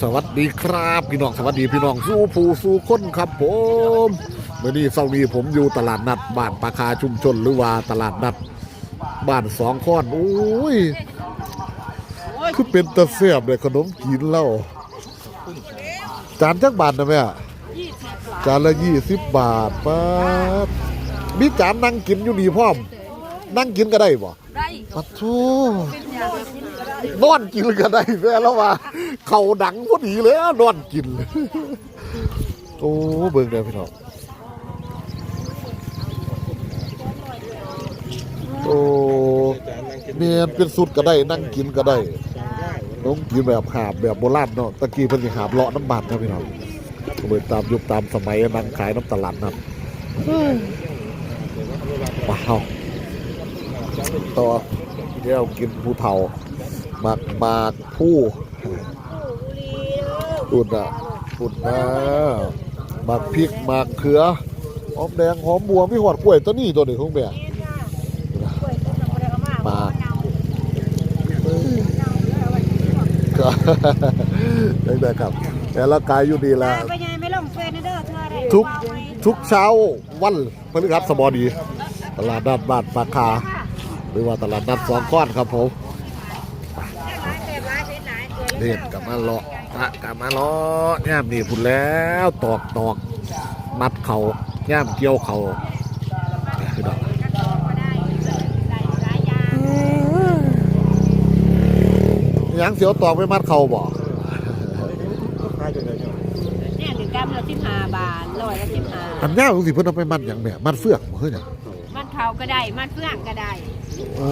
สวัสดีครับพี่น้องสวัสดีพี่น้องสู้ผู้สู้คนครับผมเมื่อนี้เสาร์นี้ผมอยู่ตลาดนัดบ้านปลาคาชุมชนหรือว่าตลาดนัดบ้านสองข้อนโอ้ยคือเป็นตะเสียบเลยขนมกินแล้วจานจักบาทนะแม่จานละยี่สิบบาทป้าดมีจานนั่งกินอยู่นี่พร้อม นั่งกินก็ได้บ่ได้ปัดโธนอนกินก็ได้แม่แล้วว่า เขาดังพอดีเลยนอนกิน โอ้เบิ่งได้พี่น้องโอ้เมียนเป็นสุดก็ได้ นั่งกินก็ได้น้องกินแบบหาบแบบโบราณเนาะตะกี้เพิ่นสิหาบเลาะน้ำบานครับพี่น้องก็เลยตามยุคตามสมัยนั่งขายน้ำตลาดนั่นว้าวต่อเดี๋ยวกินผู้เฒ่ามากมากผู้ ตุนอะตุนนะหมากพริกหมากเขือหอมแดงหอมบัวมีหอดกล้วยตัวนี้ตัวนี้ของแม่หมากก็ได้ครับ แต่ละกายอยู่ดีแล้วไปยังไม่ลงเฟซนะเด้อเธอได้ทุกทุกเช้าวันพฤหัสบดี ตลาดนัดบ้านปลาคา หรือว่าตลาดนัดสองก้อนครับผมเด็ดกลับมาเลาะ ตะกลับมาเลาะย่ามนี่พุ่นแล้วตอกตอกมัดเขาย่ามเกี่ยวเขาเนี่ยคือดอกยังเสียวตอกไปมัดเขาบ่เนี่ยหนึ่งกรัมละสิบห้าบาทร้อยละสิบห้าอันยาวสิเพิ่นเอาไปมัดหยังแม่มัดเฟือกบ่เฮ้ยเนี่ยมันเขาก็ได้ มันเฟื่องก็ได้โอ้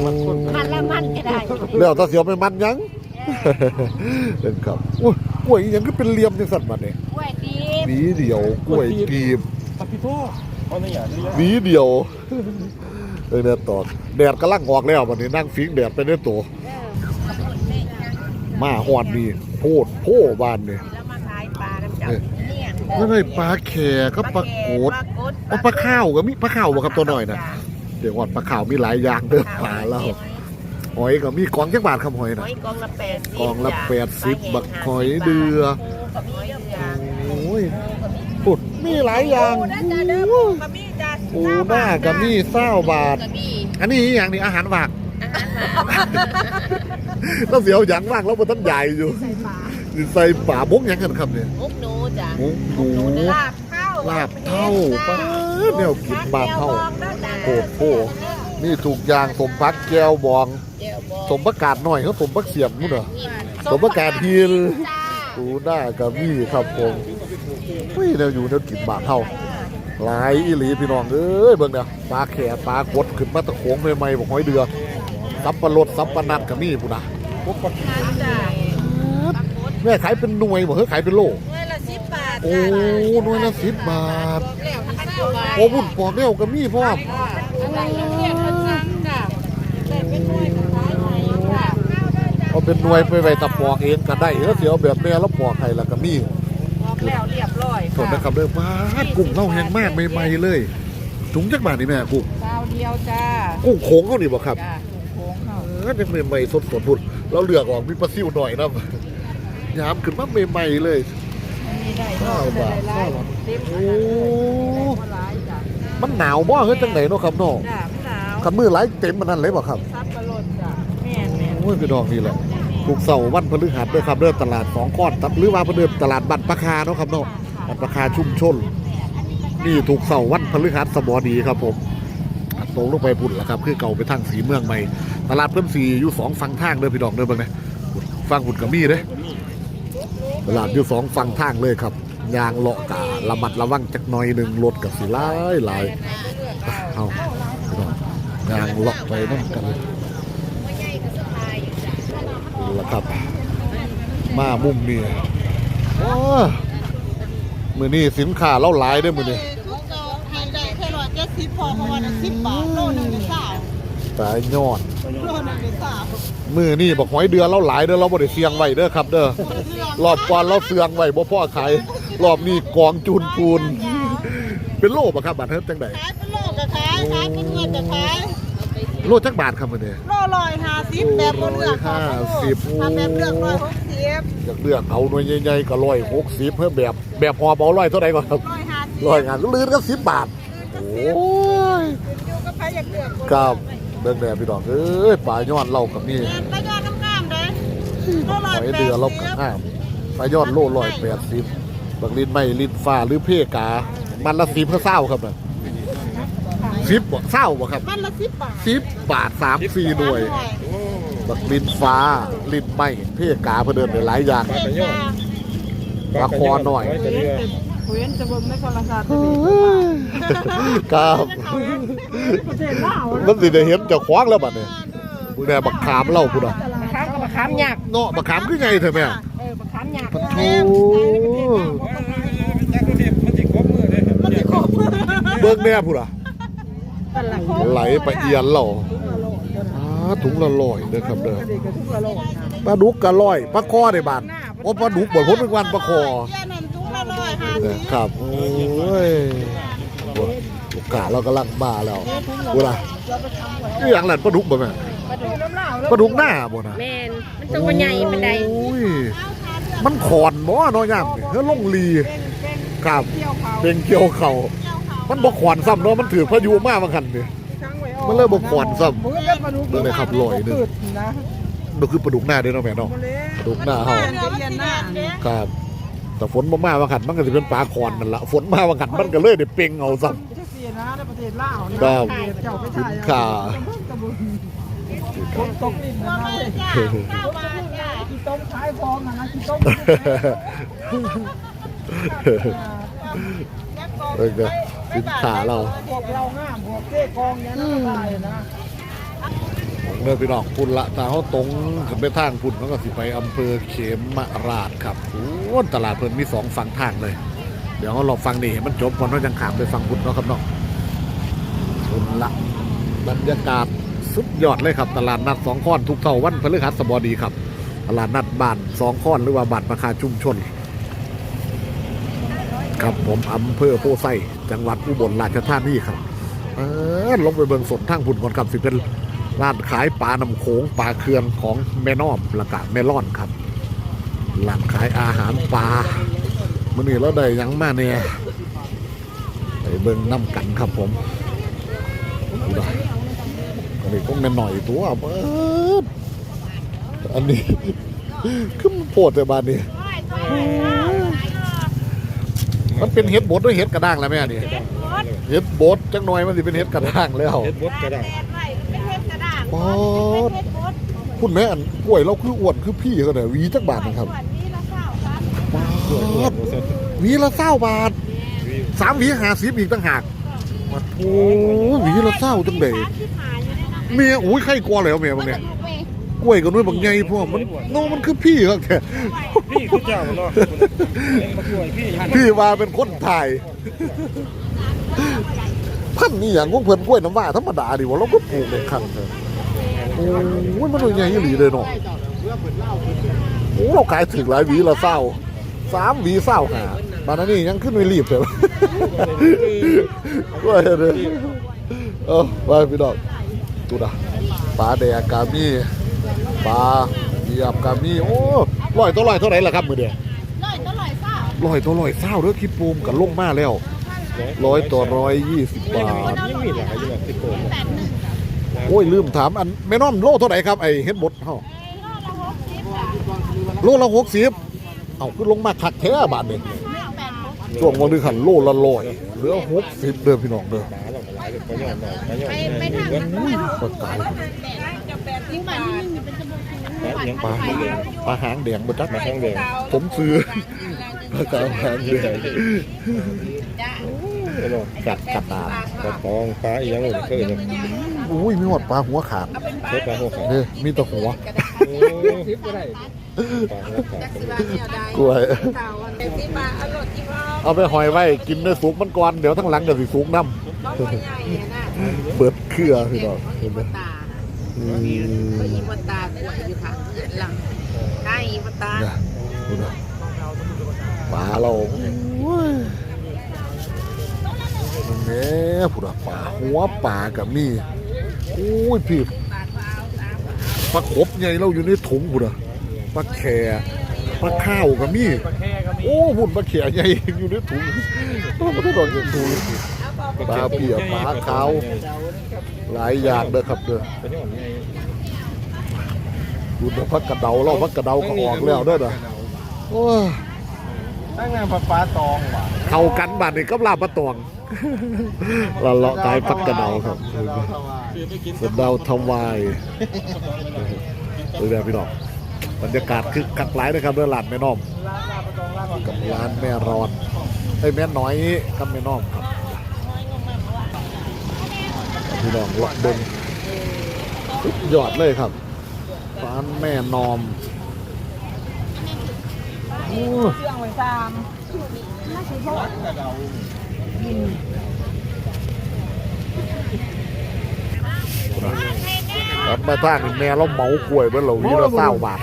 มันละมันก็ได้แล้วถ้าเสียวไปมัดหยังเป็นครับโอ้ย กล้วยอีหยังก็เป็นเหลี่ยมจังสั่นบัดนี้กล้วยตีหวีเดียวกล้วยปีบปักพี่โต้เอาในอย่างนี้หวีเดียวเออเนี่ยตอนแดดกำลังออกแล้วบัดนี้นั่งฟิงแดดไปในตัวมาฮอดนี่โพดโพบ้านนี่ แล้วมาขายปลาน้ำจับเนี่ยนั่นไอ้ปลาแขก็ปลาโกดเอาปลาข้าวก็มีปลาข้าวบ่ครับตัวน้อยน่ะเดี๋ยวก่อนปลาข้าวมีหลายอย่างเด้อปลาแล้ว หอยก็มีกองจักบาทครับหอยหน่ะอยกองละแปดกองละแปดสิบบักหอยเดือกับหอยเดือโอ้ยปุดมีหลายอย่างนั่นจ้ะเด้อปูกับมีจ้ะปูหน้ากับมีเศร้าบาทกับมีอันนี้อหย่างนี้อาหารหวากอาหารหมาเราเสียวอย่างว่างแล้วมันต้นใหญ่อยู่ใส่ปลาใส่ป่าบกหยังกันครับเนี่ยมุกหนูจ้ะหมูหมูลาบเท่าลาบเท่าป้าดแนวกินบาทเท่าโคตรโคนี่ถูกอย่างสมพักแก้วบอง สมประกาศหน่อยเขาสมประเสียมนู่นเหรอสมประกาศฮิลปูหน้ากับมีครับผมเฮ้ยแนวอยู่แนวกินบาทเท่าหลายอีหลีพี่น้องเอ้ยเบิ่งเนี่ยปลาแขปลากดขึ้นมาตะโขงใหม่ๆบอกหอยเดือซับปลารดซับปลานัดกับมีปุ่นนะแม่ขายเป็นหน่วยบ่เฮ้ยขายเป็นโลหน่วยละสิบบาทโอ้หน่วยละสิบบาทแล้วพันกว่าบาทโอ้บุญปอกเลี้ยวกับมีพร้อ เอาเป็นหน่วยไปไว้ตะปอกเองก็ได้แล้วเสียวแบบแม่แล้วปอกให้แล้วก็มีบอกแล้วเรียบร้อยสดนะครับเด้อมาดกุ้งเล่าแห้งมากใหม่ๆเลยถุงจักบาทนี่แม่กุ้งเปล่าเดียวจ้ากุ้งโขงเขานี่บ่ครับจ้าโค้งเขาเออยังใหม่ๆสดๆพุ่นเราเลือกออกมีปลาซิวหน่อยนะยามขึ้นมาใหม่ๆเลยมีได้เก้าบาทได้เต็มโอ้หลายจ้ะมันหนาวบ่เฮ้ยจังไหนเนาะครับเนาะจ้าหนาวคันมือหลายเต็มมันนั่นเลยบ่ครับซับปลาล อ้ยพี่น้องนี่แหละทุกเสาร์วันพฤหัสด้วยครับเดินตลาดสองก้อนหรือว่าเดินตลาดบัตรประคาเนาะครับเนาะบัตรประคาชุ่มชนนี่ถูกเสาร์วันพฤหัสบดีครับผมตรงลงไปพุ่นแล้วครับคือเก่าไปทางสีเมืองใหม่ตลาดเพิ่มสีอยู่สองฝั่งทางเด้อพี่น้องเด้อเบิ่งนะฝั่งหุ่นกับมี่เด้ตลาดอยู่สองฝั่งทางเลยครับยางเลาะการะมัดระวังจักหน่อยหนึ่งรถกับสีหลายหลายเอาพี่น้องยางเลาะไปนั่นกันเลย แล้ว ครับ มามุมนี่โอ้มือนี่สินค้าเล่าหลายเด้อมือนี่ทุกเจ้าให้ได้แค่ร้อยเจ็ดสิบพอเพราะว่าสิบบาทโลหนึ่งเป็นสาวตายยอดโลหนึ่งเป็นสาวมือนี่บอกหอยเดือนเล่าหลายเด้อเราบ่ได้เสียงไว้เด้อครับ เด้อรอบก่อนเราเสียงไว้บ่พ่อขายรอบนี้กองจูนปูนเป็นโลบ่ครับบาทเฮ็ดจังไดขายเป็นโลก็ขายขายเป็นเงินก็ขาย โลจักบาทครับมื้อนี้ โลร้อยห้าสิบแบบบนเลือกร้อยห้าสิบ ถ้าแบบเลือกร้อยหกสิบฟอยากเลือกเอาหน่วยใหญ่ๆก็ร้อยหกสิบเพื่อแบบแบบหอบเอาร้อยเท่าไหร่ก่อนครับร้อยห้าสิบร้อยงานลื่นก็สิบบาท โอ้ยอยู่กับใครอยากเลือกครับเบิ่งแน่พี่น้องเอ้ยปลาย้อนเรากับนี่เรียนไปยอดงามๆเด้โลหร้อยอยแปดเดือเราสิกับบห้ามปลาย้อนโลร้อยแปดสิบบักลินไม่ลินฟ้าหรือเพกา มันละสิบเพื่อเศร้าครับน่ะ สิบบ่เศร้าบ่ครับมันละสิบบาทสิบบาทสามสี่หน่วยบักลินฟ้าลินไม่เพกาเพื่อเดินไปหลายอย่างปลากระยอนปลาคอหน่อยปลากระเรือเว้นจะเบิ่งในโทรศัพท์ครับประเทศลาวมันสิได้เห็นเจ้าขวางแล้วบัดนี้มึงแน่บักขามเล่าพุ่นอะบักขามกับบักขามหยักเนาะบักขามคือไงเถอะแม่เออบักขามหยักปะโถจักรเทียมมันติดครบมือเลยครับมันติดครบมือเบิ่งแน่พุ่นอะตลาด ไหลไปเอียนเหล่าอ่าถุงละร้อยเด้อครับเด้อเด็กกับทุกละโลกปลาดุกกะร้อยปลาคอได้บาทโอ้ปลาดุกบ่ผมเป็นวันปลาคอเจ้านั่นถุงละร้อยห้าเนี่สิยบครับโอ้ยลูกกาเรากำลังมาแล้วกูล่ะนี่อย่างนั้นปลาดุกบ่แม่มาดูน้ำลาวปลาดุกหน้าบ่นะแมนมันตัวมันใหญ่มันใดโอ้ยมันขอนบ่เนาะย่ามนี่เฮ้ยลงลีครับเกี่ยวเขาเป็นเกี่ยวเข่า มันบ่ขอนซ้ำเนาะมันถือพายุมาบางคันนี่ค้างไว้ออกมันเลยบ่ขอนซ้ำมือเล็บมาดูเบิ่งเลยครับลอยเด้อ นะมันคือปลาดุกหน้าเด้อเนาะแม่เนาะบ่เล็ปลาดุกหน้าเฮาเดี๋ยวเย็นหน้าครับ แต่ฝนบ่มาบางคันมันก็สิเป็นปลาขอนนั่นล่ะฝนมาบางคันมันก็เลยได้เป่งเอาซ้ำจะเสียนะในประเทศลาวนี่ครับเจ้าไปสิถ่ายนค้าคนตกดินนะเว้ยเก้าบาทจ้ากี่ต้มขายฟองนะนะกี่ต้มเบิ่งเด้อ สินค้าเราพวกเราห้ามพวกเจ๊กองเนี้ยนะไม่ได้นะเมื่อพี่น้องพุ่นละถ้าเขาตรงขึ้นไปทางพุ่นเขาก็สิไปอำเภอเขมราชครับโอ้ตลาดเพิ่นมีสองฝั่งทางเลย เดี๋ยวเราฟังนี่ให้มันจบก่อนเราจังขามไปฟังพุ่นเนาะครับเนาะพุ่นละบรรยากาศสุดยอดเลยครับ ตลาดนัดสองข้อนทุกเท่าวันพฤหัสบดีครับ ตลาดนัดบ้านสองข้อนหรือว่าบ้านประคาชุมชน ครับผมอำเภอโพไซ จังหวัดอุบลราชธานีครับเออลงไปเบิ่งสดทางพุ่นก่อนครับสิเป็นร้านขายปลาน้ำโขงปลาเคืองของแม่นอมและกะแม่ล่อนครับร้านขายอาหารปลามื่อนี้เราได้ยังมาเนี่ยไปเบิ่งน้ำกันครับผมดูได้อันนี้ก็แม่นหน่อยตัวเบิดอันนี้คือมันโพดแต่บ้านนี้ มันเป็นเห็ดบดด้วยเห็ดกระด้างแล้วแม่นี่เห็ดบดจังหน่อยมันสิเป็นเห็ดกระด้างแล้วเฮ็ดบดก็ได้เป็นเทปกระดาษปอดพูดแม่อันกล้วยเราคืออ้วนคือพี่เขาเนี่ยหวีจักบาทนะครับวันนี้ละเก้าครับปาตัวอ้วนดบ่สดหวีละเศร้าบาทวิวสามหวีหาสิบอีกตั้งหากมาโอ้หวีละเศร้าจังเดยเมียโอ้ยไข่กลัวแล้วเมียบางเนี่ย กล้วยกับนุ้ยบางใหญ่พวกมันน้องมันคือพี่ครับแกพี่คือเจ้าเนาะเอ็งมาช่วยพี่หันพี่ว่าเป็นคนไทยพันนี่อย่างพวกเพิ่นกล้วยน้ำว่าธรรมดาดิว่าเราก็ปลูกในคันเถอะโอ้ยมันเป็นใหญ่อีหลีเลยเนาะโอ้เราขายถึงหลายหวีละเศร้าสามหวีเศร้าหาบานนี้ยังขึ้นไม่รีบเลยว่าเลยเออไปพี่ดอกตุดาปลาแดกกามี ปลาเหยียบกามีโอ้ลอยตัวลอยเท่าไหร่ล่ะครับมือเดียวร้อยก็ร้อยเศร้าลอยตัวลอยเศร้าเด้อคิดปูมกันลงมาแล้วร้อยตัวร้อยยี่สิบบาทยังมีหลายอยู่แบบติโกนแปดหนึ่งโอ้ยลืมถามอันแม่น้อมโลเท่าไหร่ครับไอเฮ็ดบดเฮาโลละหกสิบอะโลละหกสิบเอาคือลงมาคักแท้บาทนี่แปดหกช่วงวันนี้ขันโลละร้อยเหลือหกสิบเด้อพี่น้องเด้อปลาเราหลายปลาย่อนหน่อยปลาย่อนไปไปทางเงินั้นนไปก็ตายจะแปด ยิ่งบาทยิ่งเป็นจมูกปลาเลี้ยงปลาปลาหางแดงบ่จักมาข้างเดียวผมซื้อปลากระหางแดงกัดกัดตาปลาตองปลาอีหยังอื่นก็อื่นอุ้ยมีหมดปลาหัวขาดใช้ปลาหัวขาเด้อมีแต่หัวโอ้ปลาหัวกล้วยเอาไปหอยไว้กินได้สุกมันก่อนเดี๋ยวทั้งหลังจะสิสุกน้ำเบิดเครือพี่น้องเห็นไหม ตาอืมอีวตากล้วยอยู่ค่ะหลังใช่อีวตาปลาเราโอ้ยแหม่ผู้ดปลาหัวปลากับนี่โอ้ยพี่ปลาขบใหญ่เราอยู่ในถุงผู้ดปลาแคปลาข้าวก็มีปลาแค่ก็มีโอ้หุ่นปลาเขียใหญ่อยู่ในถุงโอ้มันต้องโดนอยู่ถุง ปลาเปียกปลาขาว หลายอย่างเด้อครับเด้อเป็นยังไงดูเด้อพักกระเดาเราพักกระเดาก็ออกแล้วเด้อนะโอ้ยตั้งงานปลาปลาตองว่ะเข้ากันบาดนี่กับลาบปลาตองเราเลาะกายพักกระเดาครับสะเดาทวายดูแลพี่น้องบรรยากาศคือคักหลายนะครับเด้อหลานแม่น้อมกับร้านแม่รอนไอ้แม่น้อยกับแม่น้อมครับ พี่น้องเลาะเดินสุดยอดเลยครับร้านแม่นอมโอ้เชื่องไว้ตามครับแม่ท่างนี่แม่เราเหมากล้วยเบิ้ลเราวีละเศร้าบาท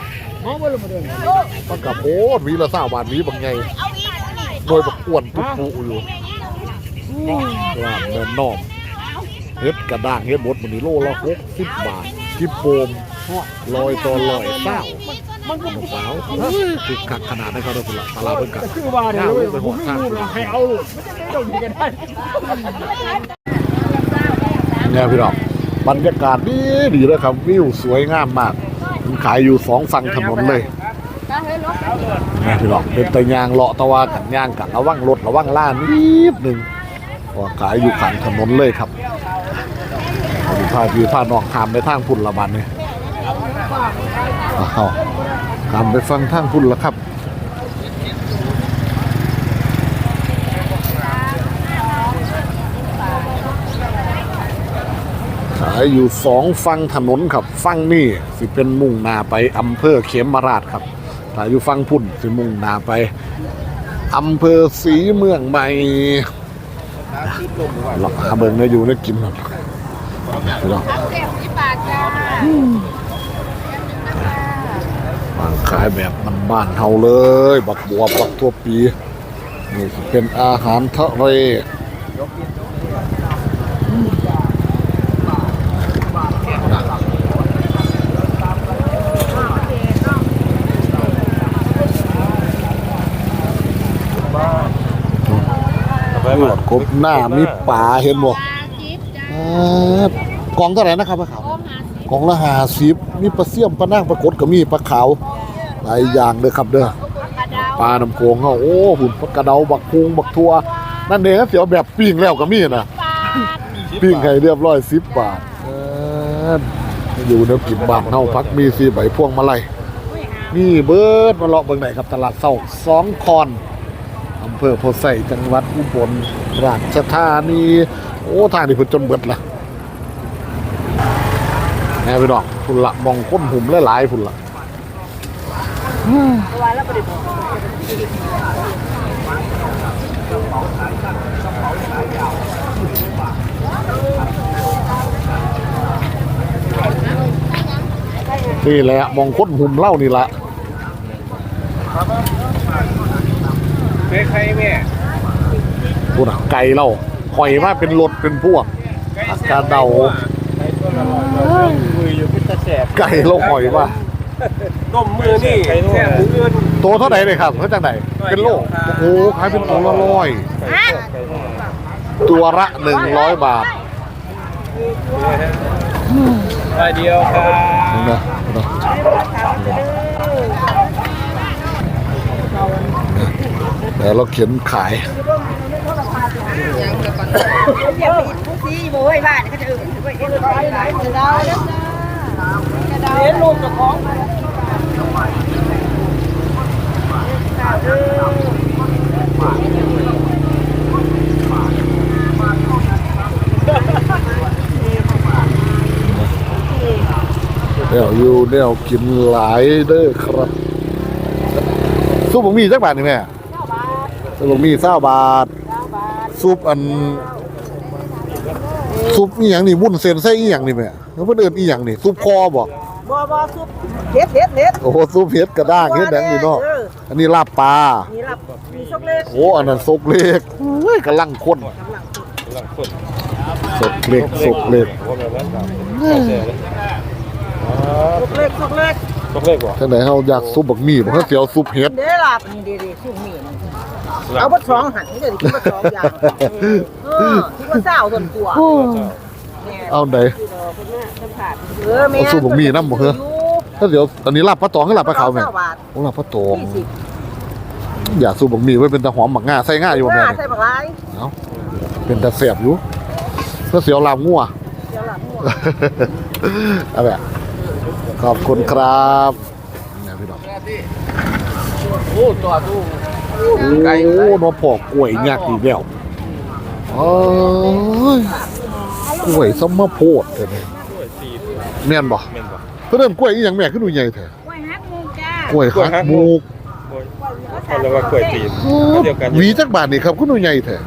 มันกับโอ้วีละเศร้าบาทวีบางไงโดยบักอ้วนปุ๊บปุอยู่ร้านแม่นอม เฮ็ดกระด้างเฮ็ดบดมันนี่โลละหกสิบบาทกิบโปมลอยต่อลอยเศร้ามันก็ลูกสาวเฮ้ยคือขักขนาดนั้นเขาได้ผละตลาดเพิ่นกันคือว่าเนี่ยก้าวเลยไปหัวข้างให้เอาลูกไม่ได้ดีกันได้เนี่ยพี่น้องบรรยากาศดีดีเลยครับวิวสวยงามมากมันขายอยู่สองฝั่งถนนเลยเนี่ยพี่น้องเป็นตะยางเลาะตะวากันยางกันระวังรถระวังล่านิดหนึ่งเพราะว่าขายอยู่ข้างถนนเลยครับเอาดู พาพี่พาน้องขามไปทางพุ่นละบันเนี่ยอ้าขามไปฟังทางพุ่นละครับขายอยู่สองฝั่งถนนครับฝั่งนี่สิเป็นมุ่งนาไปอำเภอเขมราชครับขายอยู่ฝั่งพุ่นสิมุ่งนาไปอำเภอศรีเมืองใหม่เราหาเบิ่งได้อยู่ได้กินครับ เราเก็บที่บาทจ้าวางขายแบบบ้านๆเฮาเลย บักบัวบักทั่วปี นี่สิเป็นอาหารทะเลลวกกบหน้ามีป่าเห็นบ่ป ลาจิ๊บจ้าอ่ากล่องเท่าไหร่นะครับปลาขาวโอมหาสิกล่องละห้าสิบมีปลาเสี่ยมปลานั่งปลากดก็มีปลาขาวหลายอย่างเด้อครับเด้อปลาดาวปลาน้ำโขงเขาโอ้หุ่นปลากระเดาบักพุงบักทัวนั่นเองเสียวแบบปิ้งแล้วก็มีนะปลาปิ้งให้เรียบร้อยสิบบาทเอออยู่แนวกินบ้านเฮาพักมีสีใบพวงมาลัยนี่เบิร์ดมาเลาะเบิ่งไหนครับตลาดเศร้าสองคอนอำเภอโพไซจังหวัดอุบลราชธานีโอ้ทางนี้เพิ่นจนเบิดละ แม่พี่น้องพุ่นละมองก้นหุ่มหลายๆพุ่นละนี่แหละมองค้นหุ่มเหล่านี่ละเฮ้ยใครแม่พูดอะไก่เราหอยมาเป็นรถเป็นพวกอากาศเดา มืออยู่พิษตาแสบไก่เราหอยมาต้มมือนี่แค่หมูเงินตัวเท่าไหร่เลยครับเขาจากไหนเป็นโลโอ้โหขายเป็นตัวละร้อยตัวละหนึ่งร้อยบาทได้เดียวครับนี่นะนะแต่เราเขียนขายเดี๋ยวมี ผู้ซีโว้ยบ้านเขาจะอื่นไว้เอ็นร้อยหลายจะดาเด้อจ้าเห็นลูกเจ้าของเดี๋ยวอยู่เดี๋ยวกินหลายเด้อครับซุปบะหมี่จักบาทนี่แม่ซุปบะหมี่เศร้าบาทซุปอัน ซุปอีหยังนี่วุ้นเส้นใส่อีหยังนี่แม่แล้วเพิ่นเอิ้นอีหยังนี่ซุปคอบ่บ่บ่ซุปเฮ็ดเฮ็ดเฮ็ดโอ้โหซุปเห็ดกระด้างเห็ดแดงนี่เนาะอันนี้ลาบปลานี่รับมีช็อกโกแลตโอ้อันนั้นซุปเล็กเฮ้ยกำลังข้นหลังฝนซุปเล็กซุปเล็กว่าแบบนั้นครับช็อกโกแลตช็อกโกแลตตกเลขบ่จังไดเฮาอยากซุปบักหมี่บ่เฮาสิเอาซุปเห็ดเด้อล่ะนี่เด้ๆซุ่มมีนี่ เอาบ่สองหันนี่เด้อกินบ่สองอย่างเออที่ว่าเศร้าส่วนตัวเอาไดเออแม่เอาซุปบักหมี่นำบ่เหรอถ้าเดี๋ยวอันนี้ลาบปลาตองคือลาบปลาขาวแม่บาทโอ้ลาบปลาตองยี่สิบอยากซุปบักหมี่ไว้เป็นตะหอมบักง่าใส่ง่าอยู่บ่แม่นี่ใส่บักลายเอาเป็นตะแซ่บอยู่ถ้าเสียวลาบงัวเดี๋ยวหลังหัวเอาแบบขอบคุณครับเนี่ยพี่น้องโอ้ตัวตู้ โอ้น้องพอกกล้วยยักษ์อีกแล้วโอ้ยกล้วยสมมาโพดเด้อนี่ด้วยตีแม่นบ่แม่นบ่เพิ่นเอิ้นกล้วยอีหยังแม่คือหนูใหญ่แท้กล้วยฮักมุงจ้ากล้วยหักมูกโอ้ยเขาเรียกว่ากล้วยตีนเดียวกันหวีจักบาทนี่ครับคือหนูใหญ่แท้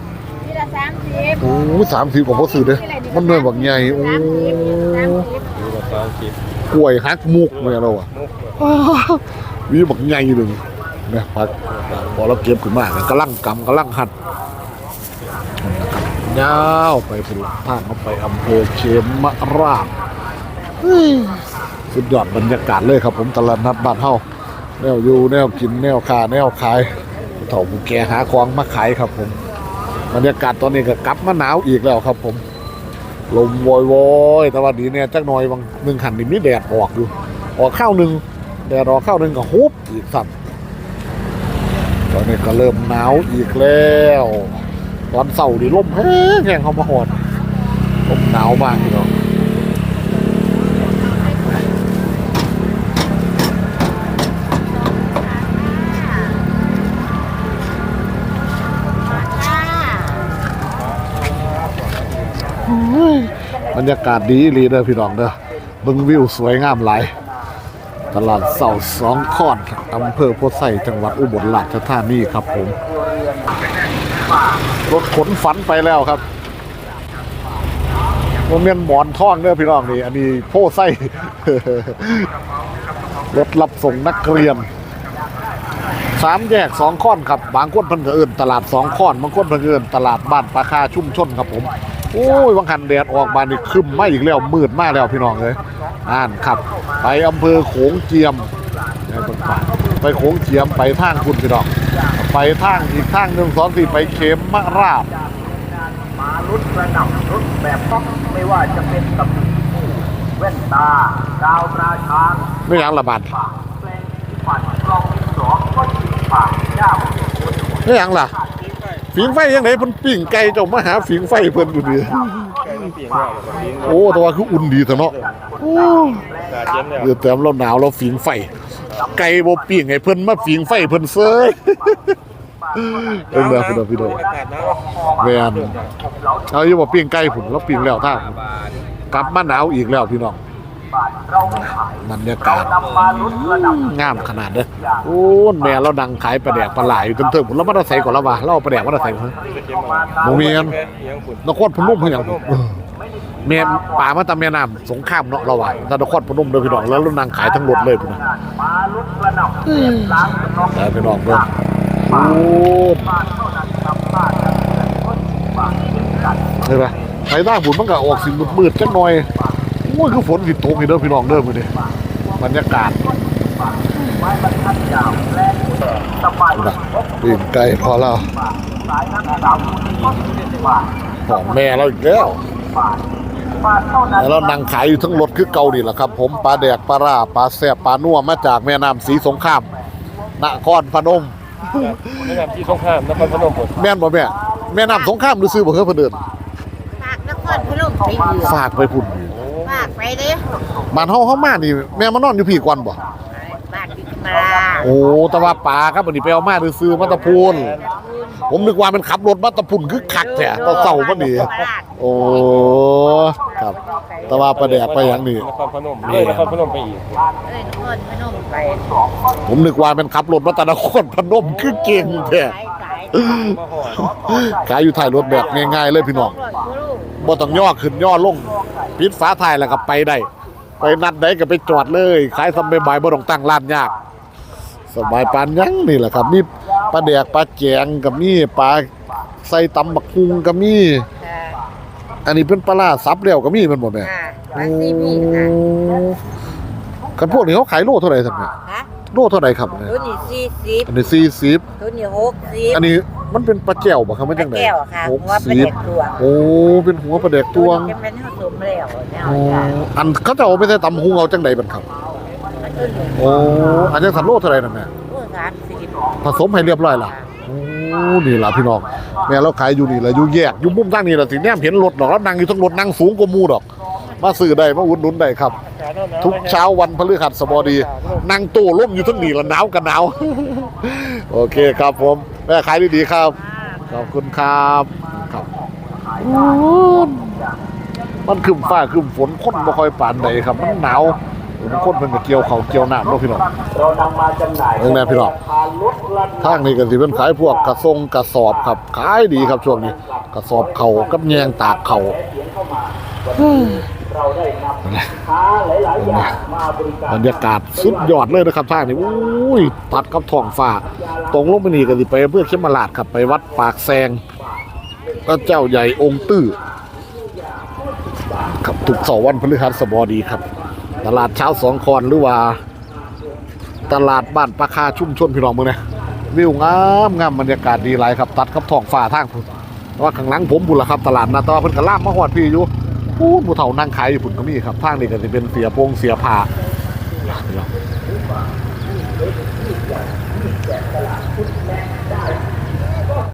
นี่ละสามสิบโอ้สามสิบกว่าบ่ซื้อเด้อมันเนินบักใหญ่โอ้สามสิบสามสิบดูว่าตามคลิปกล้วยหักมุกแม่เราอะมุกหวีบักใหญ่หนึง นะพักพอเราเก็บขึ้นมาก็กำลังกำกำลังหัดยาวไปพุ่นละทางเข้าไปอำเภอเขมราชสุดยอดบรรยากาศเลยครับ ผมตลาดนัดบ้านเฮาแนวอยู่แนวกินแนวค้าแนวขายผู้เฒ่าผู้แกหาของมาขายครับผม บรรยากาศตอนนี้ก็กลับมาหนาวอีกแล้วครับผม ลมวอยวอยแต่วันนี้เนี่ยจักหน่อยบางหนึ่งขันนี่มีแดดออกอยู่ ออกข้าวหนึ่งแดดออกข้าวหนึ่งก็ฮุบอีกสั่น ตอนนี้ก็เริ่มหนาวอีกแล้ว ตอนเสาร์นี่ลมแห้งแห้งเขามาหอดลมหนาวมากเดียบรรยากาศดีอีหลีเด้อพี่น้องเด้อบิ่งวิวสวยงามหลาย ตลาดเสาสองขอนอำเภอโพไส่จังหวัดอุบลราชธานีครับผม รถขนฝันไปแล้วครับโมเมนหมอนท่องเด้อพี่น้องนี่ อันนี้โพไส้รถรับส่งนักเรียนสามแยกสองข้อนครับ บางคนเพิ่นก็เอิ้นตลาดสองข้อนบางคนเพิ่นก็เอิ้นตลาดบ้านปลาคาชุ่มชนครับผม โอ้ยวังหันแดดออกมานี่คึมไมาอีกแล้วมืดมากแล้วพี่น้องเลย อ่านครับ ไปอำเภอโขงเจียมเนี่ยเบิ่งไปไปโขงเจียมไปทางคุณพี่น้องไปทางอีกทางหนึ่งสองสี่ไปเข็มมะราบมาลุ้นกระหน่ำลุ้นแบบป๊อกไม่ว่าจะเป็นกับผู้แว่นตากาวตราช้างไม่ยังละบาดปากแปลงที่ปัดกลองดินสอก็ชิมปากเจ้าไม่ยังล่ะฝีงไฟยังไงเพิ่นปิ้งไก่เจ้ามาหาฝีงไฟเพิ่นอยู่ดีไก่ต้องเปลี่ยนว่าแบบนี้โอ้แต่ว่าคืออุ่นดีเถอะเนาะโอ้ตา เจ็บแล้วเดือดแต้มเราหนาวเราฝีงไฟ ไก่บ่ปิ้งให้เพิ่นมาฝีงไฟเพิ่นเซยเอิ้นเด้อพี่น้องพี่น้องอากาศหนาวแม่นเอาอยู่บ่ปิ้งไก่พุ่นเราปิ้งแล้วท่างกลับมาหนาวอีกแล้วพี่น้องบรรยากาศนำมาลุ้นกระหน่ำงามขนาดเด้อโอ้แม่เราดังขายปลาแดกปลาไหลอยู่จนเถิงพุ่นแล้วมันเอาใส่ก่อนแล้วว่าเราเอาปลาแดกมันเอาใส่ก่อนโมเมนยังฝุ่นนครพนมเพิ่นหยัง เออแม่ป่ามาตามแม่น้ำสงครามเนาะเราว่าถ้านครพนมเด้อพี่น้องแล้วเรานั่งขายทั้งรถเลยพุ่นน่ะมาลุ้นกระหน่ำเรียบล้างกระนองแล้วพี่น้องเบิ่งโอ้บาทเท่านั้นทำบ้านนั้นเงินก็ชิมปากชิมกันเห็นปะไปทางพุ่นมันก็ออกสิมืดๆจักหน่อยโอ้ยคือฝนสิตกนี่เด้อพี่น้องเด้อมื้อนี้บรรยากาศไม้บรรทัดยาวแรงสบายนะปิ้งไก่พอแล้วสายนั้นสามคนก็ชิมปากของแม่เราอีกแล้ว บาทบาทเท่านั้นแล้วเรานั่งขายอยู่ทั้งรถคือเก่านี่แหละครับ ผมปลาแดกปลาร่าปลาแซ่บปลานัวมาจากแม่น้ำสีสงครามนครพนมแม่น้ำที่สงครามนครพนมผมแม่นบ่แม่แม่น้ำสงครามหรือซื้อบ่เฮือเพิ่นเดินฝากนครพนมไปอยู่ฝากไปพุ่นฝากไปเด้อบ้านเฮาเฮามานี่แม่มานอนอยู่พี่ก่อนบ่ฝากอยู่มาโอ้แต่ว่าปลาครับอันนี้ไปเอามาซื้อๆมาตะพูนผมนึกว่ามันขับรถมาตะพุ่นคือคักแท้ตะเศร้าบ่นี่โอ้ ครับ แต่ว่าปลาแดกไปหยังนี่นครพนมเลยนครพนมไปอีกเอ้ยนครพนมไปผมนึกว่ามันขับรถมาแตะนครพนมคือเก่งแท้ขายขายมาหอดขายอยู่ท้ายรถแบบง่ายๆเลยพี่น้องร้อยกิโลบ่ต้องย่อขึ้นย่อลงปิดฝาท้ายแล้วก็ไปได้ ไปนัดใดก็ไปจอดเลย ขายทำใบายๆบ่ต้องตั้งร้านยาก สบายปานยังนี่แหละครับมีปลาแดกปลาแจงกับมีปลาใส่ตำบักฮุงก็มี ค่ะ อันนี้เป็นปลาร้าซับแล้วก็มีแมันบ่แม่ค่ะปลาซีมีค่ะโอ้ขกันพวกนี้เขาขายโลเท่าไหร่ท่านเนี่ยฮะโลเท่าไหร่ครับเนี่ยตัวนี้สี่สิบอันนี้สี่สิบตัวนี้หกสิบอันนี้มันเป็นปลาแก้วบ่ครับมันจังไดปลาแก้วค่ะหกหัวปลาสิบแดกตวงโอ้เป็นหัวปลาแดกตวงจะเป็นข้าวสมแล้วเนี่ยโอ้อันเขาจะเอาไปใส่ตำหุงเอาจังไดบัดครับตัวนี้โอ้อันนี้สันโลเท่าไหร่นั่นแม่ตัวสามสิบผสมให้เรียบร้อยล่ะโอ้ นี่ล่ะพี่น้องแม่เราขายอยู่นี่ล่ะอยู่แยกอยู่มุมทางนี้ล่ะสิแนมเห็นรถดอกแล้วนั่งอยู่ทั้งรถนั่งสูงกว่ามูดอก มาซื้อได้มาอุดหนุนได้ครับ ทุกเช้าวันพฤหัสบดี นั่งตู้ร่มอยู่ทั้งนี้ละหนาวกันหนาวโอเคครับผมแม่ขายดีๆครับขอบคุณครับครับมันคืมฟ้าคืมฝนคนบ่ค่อยปานใดครับ มันหนาว บางคนเพิ่นก็เกี่ยวเขาวเกี่ยวน้ำเนาะพี่น้องเรานำมาจำหน่ายเออแม่พี่น้องราคาลดระดับทางนี้ก็สิเป็นขายพวกกระทรงกระสอบครับขายดีครับช่วงนี้ กระสอบเขากับแยงตากเขาเราได้นำสินค้าหลายๆอย่างมาบริการบรรยากาศสุดยอดเลยนะครับทางนี้อุ้ยตัดกับท้องฟ้า ตรงลงไปนี่ก็สิไปเพื่อเขมราชครับไปวัดปากแซงพระเจ้าใหญ่องค์ตื้อครับทุกเสาร์วันพฤหัสบดีครับ ตลาดเช้าสองคอนหรือว่า ตลาดบ้านปลาคาชุ่มชนพี่น้องมึงนะวิวงามงามบรรยากาศดีไรครับ ตัดกับท้องฟ้าทางพุ่นว่าข้างหลังผมบุญละครับ ตลาดนาตอเพิ่นกระล่ามมาหอดพี่อยู่พูนผู้เฒ่านั่งขายอยู่พุ่นก็มีครับทางนี้ก็จะเป็นเสียโปงเสียผ้า